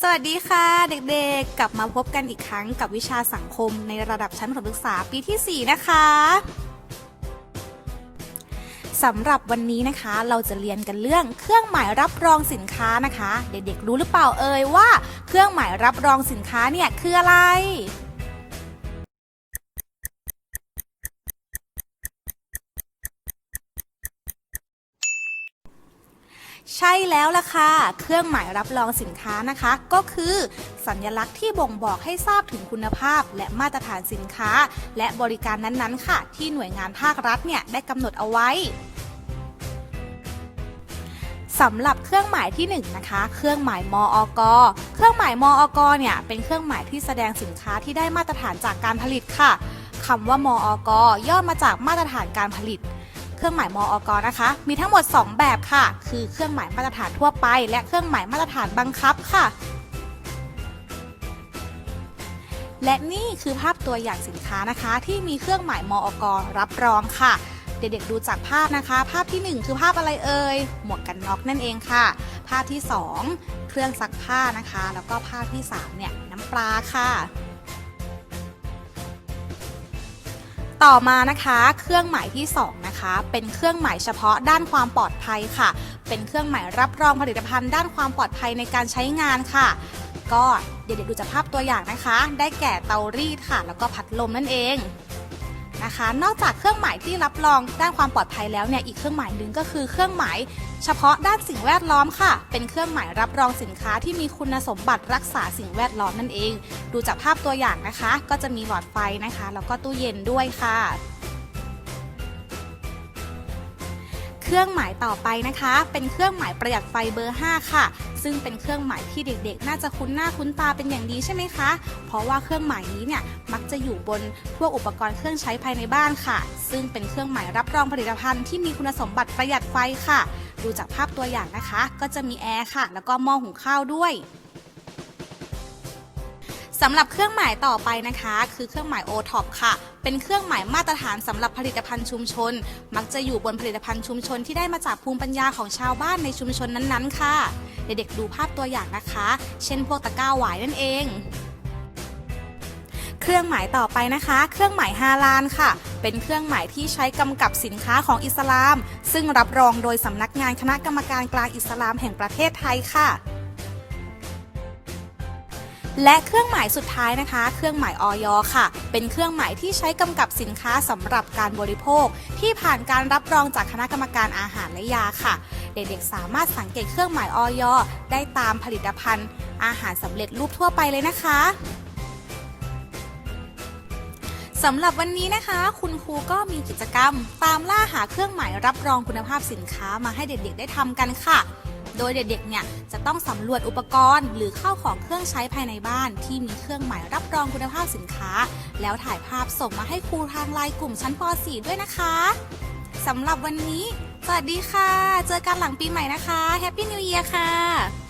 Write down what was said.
สวัสดีค่ะเด็กๆ กลับมาพบกันอีกครั้งกับวิชาสังคมในระดับชั้นประถมศึกษาปีที่ 4 นะคะสำหรับวันนี้นะคะ เราจะเรียนกันเรื่องเครื่องหมายรับรองสินค้านะคะ เด็กๆรู้หรือเปล่าเอ่ยว่า เครื่องหมายรับรองสินค้าเนี่ยคืออะไร ใช่แล้วล่ะค่ะ เครื่องหมายรับรองสินค้านะคะ ก็คือสัญลักษณ์ที่บ่งบอกให้ทราบถึงคุณภาพ และมาตรฐานสินค้า และบริการนั้นๆ ค่ะ ที่หน่วยงานภาครัฐเนี่ยได้กำหนดเอาไว้สำหรับเครื่องหมายที่ 1 นะคะ เครื่องหมายมอกเครื่องหมายมอกเนี่ยเป็นเครื่องหมายที่แสดงสินค้าที่ได้มาตรฐานจากการผลิตค่ะคำว่ามอกย่อมาจากมาตรฐานการผลิต เครื่องหมายมอกนะคะ มีทั้งหมด 2 แบบค่ะ คือเครื่องหมายมาตรฐานทั่วไป และเครื่องหมายมาตรฐานบังคับค่ะ และนี่คือภาพตัวอย่างสินค้านะคะ ที่มีเครื่องหมายมอกรับรองค่ะ เด็กๆดูจากภาพนะคะ ภาพทีหนึ่1 คือภาพอะไรเอ่ยหมวกกันน็อกนั่นเองค่ะ ภาพที่ 2 เครื่องซักผ้านะคะ แล้วก็ภาพที่3เนี่ยน้ำปลาค่ะต่อมานะคะ เครื่องหมายที่ 2 นะคะ เป็นเครื่องหมายเฉพาะด้านความปลอดภัยค่ะ เป็นเครื่องหมายรับรองผลิตภัณฑ์ด้านความปลอดภัยในการใช้งานค่ะ ก็เดี๋ยวดูจากภาพตัวอย่างนะคะ ได้แก่เตารีดค่ะ แล้วก็พัดลมนั่นเองนะคะ นอกจากเครื่องหมายที่รับรองด้านความปลอดภัยแล้วเนี่ย อีกเครื่องหมายหนึ่งก็คือเครื่องหมายเฉพาะด้านสิ่งแวดล้อมค่ะ เป็นเครื่องหมายรับรองสินค้าที่มีคุณสมบัติรักษาสิ่งแวดล้อมนั่นเอง ดูจากภาพตัวอย่างนะคะ ก็จะมีหลอดไฟนะคะ แล้วก็ตู้เย็นด้วยค่ะ รื่องหมายต่อไปนะคะ เป็นเครื่องหมายประหยัดไฟเบอร์ 5 ค่ะ ซึ่งเป็นเครื่องหมายที่เด็กๆ น่าจะคุ้นหน้าคุ้นตาเป็นอย่างดีใช่ไหมคะ เพราะว่าเครื่องหมายนี้เนี่ยมักจะอยู่บนพวกอุปกรณ์เครื่องใช้ภายในบ้านค่ะ ซึ่งเป็นเครื่องหมายรับรองผลิตภัณฑ์ที่มีคุณสมบัติประหยัดไฟค่ะ ดูจากภาพตัวอย่างนะคะ ก็จะมีแอร์ค่ะ แล้วก็หม้อหุงข้าวด้วย สำหรับเครื่องหมายต่อไปนะคะ คือเครื่องหมาย O-TOP ค่ะ เป็นเครื่องหมายมาตรฐานสำหรับผลิตภัณฑ์ชุมชน มักจะอยู่บนผลิตภัณฑ์ชุมชนที่ได้มาจากภูมิปัญญาของชาวบ้านในชุมชนนั้นๆ ค่ะเด็กๆดูภาพตัวอย่างนะคะ เช่นพวกตะกร้าหวายนั่นเอง เครื่องหมายต่อไปนะคะ เครื่องหมายฮาลาลค่ะ เป็นเครื่องหมายที่ใช้กำกับสินค้าของอิสลาม ซึ่งรับรองโดยสำนักงานคณะกรรมการกลางอิสลามแห่งประเทศไทยค่ะ และเครื่องหมายสุดท้ายนะคะ เครื่องหมายออยค่ะ เป็นเครื่องหมายที่ใช้กำกับสินค้าสำหรับการบริโภค ที่ผ่านการรับรองจากคณะกรรมการอาหารและยาค่ะ เด็กๆ สามารถสังเกตเครื่องหมายออยได้ตามผลิตภัณฑ์ อาหารสำเร็จรูปทั่วไปเลยนะคะสำหรับวันนี้นะคะ คุณครูก็มีกิจกรรม ตามล่าหาเครื่องหมายรับรองคุณภาพสินค้ามาให้เด็กๆ ได้ทำกันค่ะ โดยเด็กๆ เนี่ยจะต้องสำรวจอุปกรณ์ หรือข้าวของเครื่องใช้ภายในบ้าน ที่มีเครื่องหมายรับรองคุณภาพสินค้า แล้วถ่ายภาพส่งมาให้ครูทางไลน์กลุ่มชั้นป .4 ด้วยนะคะสำหรับวันนี้ สวัสดีค่ะ เจอกันหลังปีใหม่นะคะแฮปปี้นิวเอียร์ค่ะ